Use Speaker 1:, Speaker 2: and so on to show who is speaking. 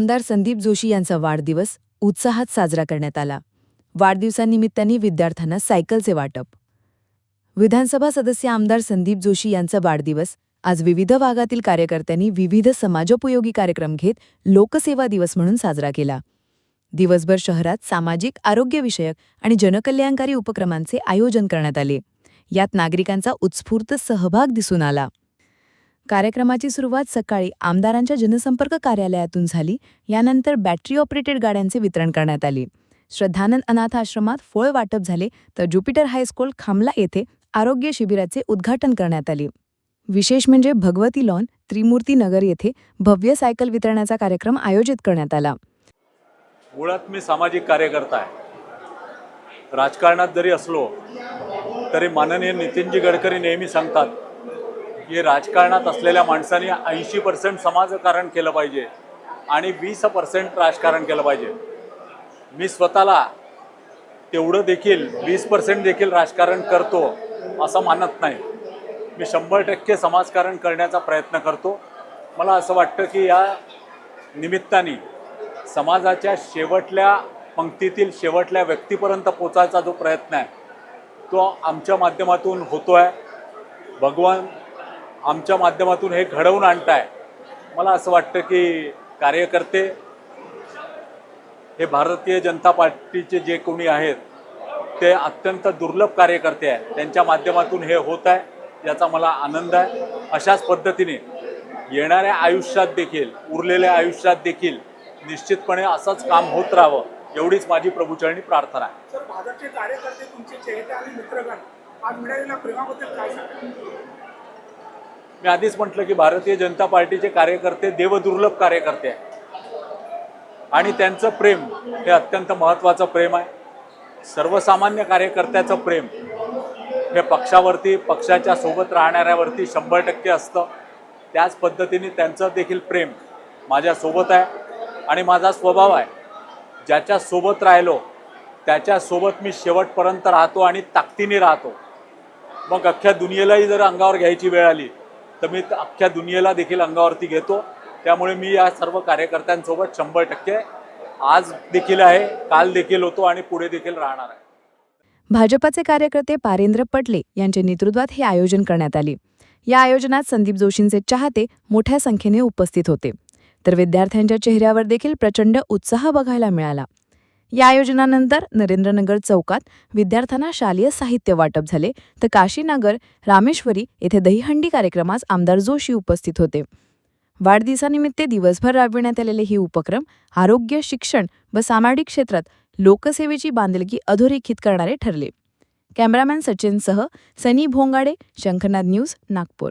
Speaker 1: आमदार संदीप जोशी यांचा वाढदिवस उत्साहात साजरा करण्यात आला. वाढदिवसानिमित्ताने विद्यार्थ्यांना सायकलचे वाटप. विधानसभा सदस्य आमदार संदीप जोशी यांचा वाढदिवस आज विविध भागातील कार्यकर्त्यांनी विविध समाजोपयोगी कार्यक्रम घेत लोकसेवा दिवस म्हणून साजरा केला. दिवसभर शहरात सामाजिक आरोग्यविषयक आणि जनकल्याणकारी उपक्रमांचे आयोजन करण्यात आले. यात नागरिकांचा उत्स्फूर्त सहभाग दिसून आला. कार्यक्रमाची सुरुवात सकाळी आमदारांच्या जनसंपर्क कार्यालयातून झाली. यानंतर बॅटरी ऑपरेटेड गाड्यांचे वितरण करण्यात आले. श्रद्धानंद अनाथ आश्रमात फळ वाटप झाले तर ज्युपिटर हायस्कूल खामला येथे आरोग्य शिबिराचे उद्घाटन करण्यात आले. विशेष म्हणजे भगवती लॉन त्रिमूर्ती नगर येथे भव्य सायकल वितरणाचा कार्यक्रम आयोजित करण्यात आला.
Speaker 2: मुळात मी सामाजिक कार्यकर्ता आहे. राजकारणात जरी असलो तरी माननीय नितीनजी गडकरी नेहमी सांगतात की राजकारणात असलेल्या माणसांनी ऐंशी पर्सेंट समाजकारण केलं पाहिजे आणि वीस पर्सेंट राजकारण केलं पाहिजे. मी स्वतःला तेवढं देखील वीस पर्सेंट देखील राजकारण करतो असं मानत नाही. मी शंभर टक्के समाजकारण करण्याचा प्रयत्न करतो. मला असं वाटतं की या निमित्ताने समाजाच्या शेवटल्या पंक्तीतील शेवटल्या व्यक्तीपर्यंत पोचायचा जो प्रयत्न आहे तो आमच्या माध्यमातून होतो आहे भगवान आमच्या माध्यमातून हे घडवून आणताय. मला असं वाटतं की कार्यकर्ते हे भारतीय जनता पार्टीचे जे कोणी आहेत ते अत्यंत दुर्लभ कार्यकर्ते आहेत. त्यांच्या माध्यमातून हे होत आहे याचा मला आनंद आहे. अशाच पद्धतीने येणाऱ्या आयुष्यात देखील उरलेल्या आयुष्यात देखील निश्चितपणे असंच काम होत राहावं एवढीच माझी प्रभूचरणी प्रार्थना आहे.
Speaker 3: सर भाजपचे कार्यकर्ते तुमचे चेहरे आणि मित्रगण आज मिळालेल्या प्रेमाबद्दल काय सांगा
Speaker 2: मी आधीच म्हटलं की भारतीय जनता पार्टीचे कार्यकर्ते देवदुर्लभ कार्यकर्ते आहेत. आणि त्यांचं प्रेम हे अत्यंत महत्त्वाचं प्रेम आहे. सर्वसामान्य कार्यकर्त्याचं प्रेम हे पक्षावरती पक्षाच्या सोबत राहणाऱ्यावरती शंभर टक्के असतं. त्याच पद्धतीने त्यांचं देखील प्रेम माझ्यासोबत आहे आणि माझा स्वभाव आहे. ज्याच्यासोबत राहिलो त्याच्यासोबत मी शेवटपर्यंत राहतो आणि ताकदीने राहतो. मग अख्ख्या दुनियेलाही जर अंगावर घ्यायची वेळ आली तर मी अख्ख्या दुनियेला देखील अंगावरती घेतो. त्यामुळे मी या सर्व कार्यकर्त्यांसोबत शंभर टक्के आज देखील आहे काल देखील होतो आणि पुढे देखील राहणार आहे.
Speaker 1: भाजपाचे कार्यकर्ते पारेंद्र पटले यांच्या नेतृत्वात हे आयोजन करण्यात आले. या आयोजनात संदीप जोशींचे चाहते मोठ्या संख्येने उपस्थित होते. तर विद्यार्थ्यांच्या चेहऱ्यावर देखील प्रचंड उत्साह बघायला मिळाला. या आयोजनानंतर नरेंद्रनगर चौकात विद्यार्थ्यांना शालेय साहित्य वाटप झाले तर काशीनगर रामेश्वरी येथे दहीहंडी कार्यक्रमास आमदार जोशी उपस्थित होते. वाढदिवसानिमित्त दिवसभर राबविण्यात आलेले हे उपक्रम आरोग्य शिक्षण व सामाजिक क्षेत्रात लोकसेवेची बांधिलकी अधोरेखित करणारे ठरले. कॅमेरामॅन सचिनसह सनी भोंगाडे शंखनाद न्यूज नागपूर.